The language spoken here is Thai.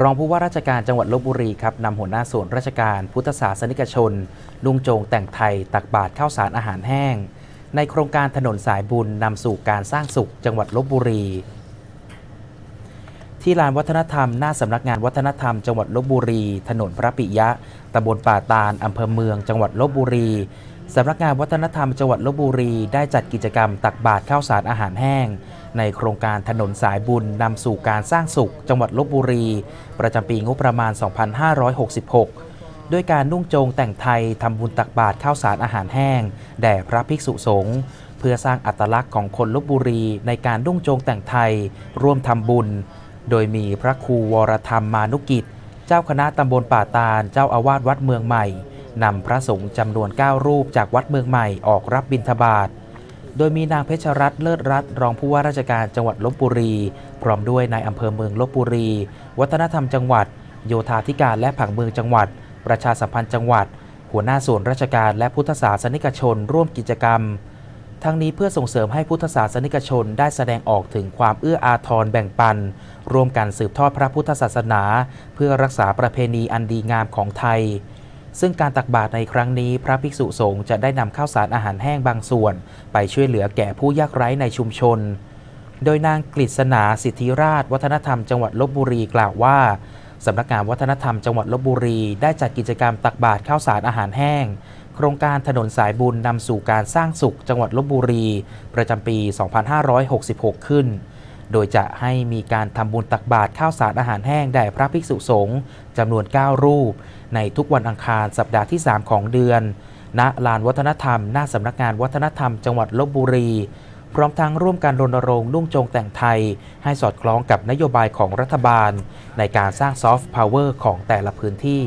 รองผู้ว่าราชการจังหวัดลบบุรีครับนำหัวหน้าส่วนราชการพุทธศาสนิกชน ลุงโจงแต่งไทยตักบาตรข้าวสารอาหารแห้ง ในโครงการถนนสายบุญนำสู่การสร้างสุขจังหวัดลบบุรี ที่ลานวัฒนธรรมหน้าสำนักงานวัฒนธรรมจังหวัดลบบุรี ถนนพระปิยะตำบลป่าตาลอำเภอเมืองจังหวัดลบบุรี สำนักงานวัฒนธรรมจังหวัดลบบุรีได้จัดกิจกรรมตักบาตรข้าวสารอาหารแห้ง ในโครงการถนนสายบุญนำสู่การสร้างสุข จังหวัดลบบุรี ประจำปีงบประมาณ 2566 ด้วยการนุ่งโจงแต่งไทยทำบุญตักบาตรข้าวสารอาหารแห้ง แด่พระภิกษุสงฆ์เพื่อสร้างอัตลักษณ์ของคนลบบุรีในการนุ่งโจงแต่งไทย ร่วมทำบุญ โดยมีพระครูวรธรรมมานุกิจ เจ้าคณะตำบลป่าตาล เจ้าอาวาสวัดเมืองใหม่ นำพระสงฆ์จำนวน 9 รูปจากวัดเมืองใหม่ออกรับบิณฑบาต โดยมีนางเพชรรัตน์เลิศรัตน์รองผู้ว่าราชการจังหวัดลบบุรี พร้อมด้วยนายอำเภอเมืองลบบุรี วัฒนธรรมจังหวัด โยธาธิการและผังเมืองจังหวัด ประชาสัมพันธ์จังหวัด หัวหน้าส่วนราชการและพุทธศาสนิกชนร่วมกิจกรรม ทั้งนี้เพื่อส่งเสริมให้พุทธศาสนิกชนได้แสดงออกถึงความเอื้ออาทรแบ่งปัน ร่วมกันสืบทอดพระพุทธศาสนา เพื่อรักษาประเพณีอันดีงามของไทย ซึ่งการตักบาตรในครั้งนี้พระภิกษุสงฆ์จะได้นำข้าวสารอาหารแห้งบางส่วน ไปช่วยเหลือแก่ผู้ยากไร้ในชุมชน โดยนางกฤษณาสิทธิราช วัฒนธรรมจังหวัดลบบุรีกล่าวว่าสำนักงานวัฒนธรรมจังหวัดลบบุรี ได้จัดกิจกรรมตักบาตรข้าวสารอาหารแห้ง โครงการถนนสายบุญนำสู่การสร้างสุขจังหวัดลบบุรี ประจำปี 2566 ขึ้น โดยจะให้มีการทำบุญตักบาตรข้าวสารอาหารแห้งแด่พระภิกษุสงฆ์จำนวน 9 รูป ในทุกวันอังคารสัปดาห์ที่ 3 ของเดือน ณ ลานวัฒนธรรม หน้าสำนักงานวัฒนธรรมจังหวัดลบบุรี พร้อมทั้งร่วมกันรณรงค์นุ่งโจงแต่งไทย ให้สอดคล้องกับนโยบายของรัฐบาล ในการสร้างซอฟต์พาวเวอร์ของแต่ละพื้นที่